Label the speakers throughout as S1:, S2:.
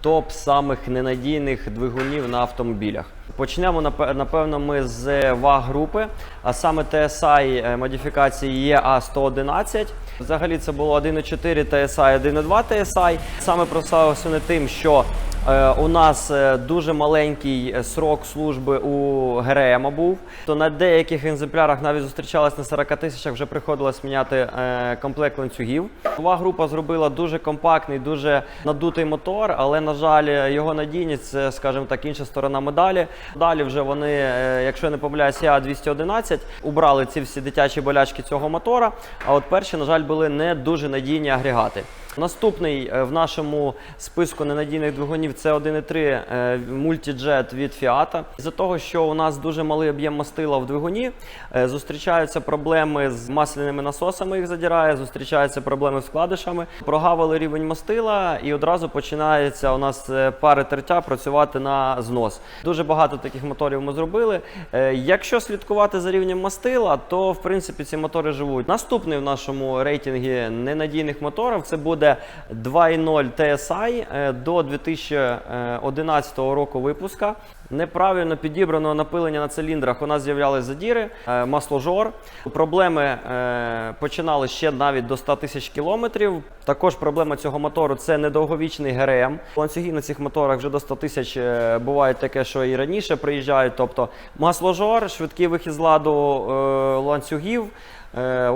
S1: топ самих ненадійних двигунів на автомобілях. Почнемо напе- напевно ми з ваг групи, а саме TSI е, модифікації EA111. Взагалі це було 1.4 TSI, 1.2 TSI. Саме прославився не тим, що Е, У нас е, дуже маленький е, срок служби у ГРМ був. То на деяких екземплярах навіть зустрічалась на 40 тисячах, вже приходилось міняти е, комплект ланцюгів. Нова група зробила дуже компактний, дуже надутий мотор, але на жаль, його надійність це, скажімо так, інша сторона медалі. Далі вже вони, е, якщо я не помиляюсь, я 211 убрали ці всі дитячі болячки цього мотора. А от перші, на жаль, були не дуже надійні агрегати. Наступний е, в нашому списку ненадійних двигунів це 1.3 е, мультиджет від Fiat. З-за того, що у нас дуже малий об'єм мастила в двигуні, е, зустрічаються проблеми з масляними насосами, їх задирає, зустрічаються проблеми з вкладишами. Прогавили рівень мастила і одразу починається у нас пари тертя працювати на знос. Дуже багато таких моторів ми зробили. Якщо слідкувати за рівнем мастила, то в принципі ці мотори живуть. Наступний в нашому рейтингі ненадійних моторів це буде 2.0 TSI е, до 2011 року випуска. Неправильно підібраного напилення на циліндрах у нас з'являлись задіри, е, масложор. Проблеми е, починали ще навіть до 100 тисяч кілометрів. Також проблема цього мотору це недовговічний ГРМ. Ланцюги на цих моторах вже до 100 тисяч е, бувають таке, що і раніше приїжджають. Тобто масложор, швидкий вихід з ладу ланцюгів.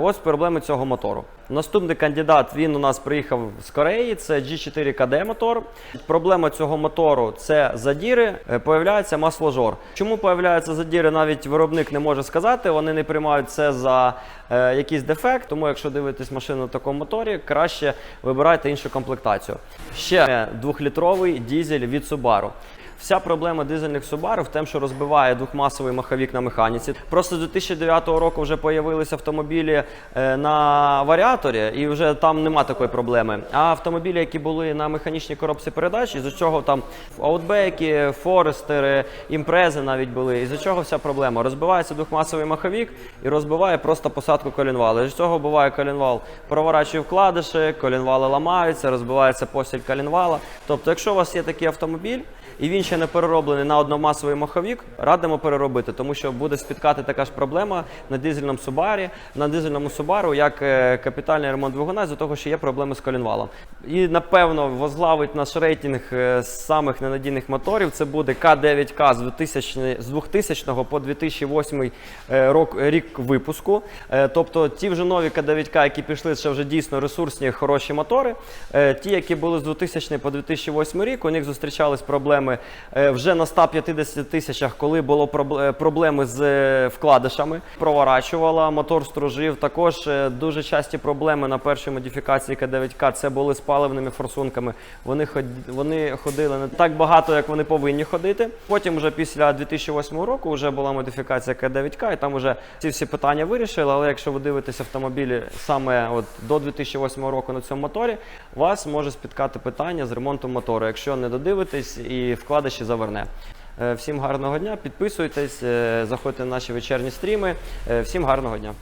S1: Ось проблеми цього мотору. Наступний кандидат він у нас приїхав з Кореї. Це G4 KD мотор. Проблема цього мотору це задіри. е, Появляється масложор. Чому появляються задіри? Навіть виробник не може сказати. Вони не приймають це за е, якийсь дефект. Тому, якщо дивитесь машину на такому моторі, краще вибирайте іншу комплектацію. Ще двохлітровий дізель від Subaru. Вся проблема дизельних Subaru в тому, що розбиває двохмасовий маховік на механіці. Просто з 2009 року вже появилися автомобілі е, на варіаторі, і вже там нема такої проблеми. А автомобілі, які були на механічній коробці передач, із-за чого там аутбеки, форестери, імпрези навіть були. Із-за чого вся проблема? Розбивається двохмасовий маховік і розбиває просто посадку колінвала. З цього буває колінвал проворачує вкладиші, колінвали ламаються, розбивається постіль колінвала. Тобто, якщо у вас є такий автомобіль, і він ще не перероблений на одномасовий маховік, радимо переробити, тому що буде спіткати така ж проблема на дизельному Subaru, на дизельному Subaru, як е, капітальний ремонт двигуна, з того, що є проблеми з колінвалом. І напевно возглавить наш рейтинг е, з самих ненадійних моторів. Це буде К9К з 2000, з 2000 по 2008 е, рок, рік випуску. Тобто ті вже нові К9К, які пішли, це вже дійсно ресурсні, хороші мотори. Ті, які були з 2000 по 2008 рік, у них зустрічались проблеми вже на 150 тисячах, коли було е, проблеми з е, вкладишами. Проворачувала, мотор стружив. Також е, дуже часті проблеми на першій модифікації К9К це були з паливними форсунками. Вони вони ходили не так багато, як вони повинні ходити. Потім, вже після 2008 року, вже була модифікація К9К, і там вже ці всі питання вирішили. Але якщо ви дивитесь автомобілі саме от до 2008 року на цьому моторі, вас може спіткати питання з ремонтом мотору, якщо не додивитесь і вкладиші заверне. Е, Всім гарного дня, підписуйтесь, е, заходьте на наші вечірні стріми. Е, Всім гарного дня.